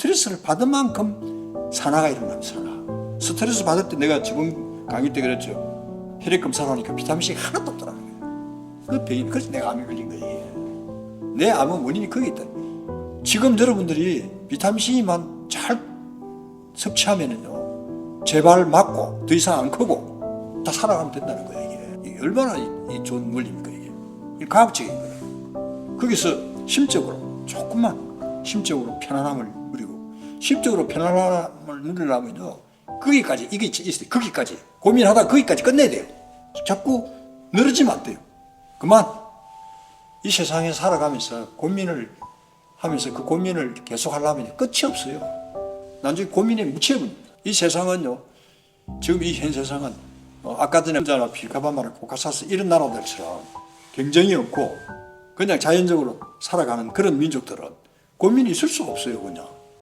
스트레스를 받은 만큼 산화가 일어나면 산화. 스트레스 받을 때 내가 지금 강의 때 그랬죠. 혈액 검사를 하니까 비타민C 하나도 없더라고요. 그 병이 그래서 내가 암에 걸린 거예요. 내 암은 원인이 거기 있다. 지금 여러분들이 비타민C만 잘 섭취하면은요, 제발 맞고 더 이상 안 크고 다 살아가면 된다는 거예요. 이게, 얼마나 좋은 원리입니까? 이게 과학적인 거예요. 거기서 심적으로 조금만 심적으로 편안함을 누리고 심적으로 편안함을 누리려면요 거기까지 이게 있어요. 거기까지 고민하다 거기까지 끝내야 돼요. 자꾸 늘어지면 안 돼요. 그만 이 세상에 살아가면서 고민을 하면서 그 고민을 계속 하려면 끝이 없어요. 나중에 고민에 묻혀버립니다. 이 세상은요, 지금 이 현 세상은 어, 아까 전에 자나 필카바마나 코카사스 이런 나라들처럼 경쟁이 없고 그냥 자연적으로 살아가는 그런 민족들은 고민이 있을 수가 없어요, 그냥.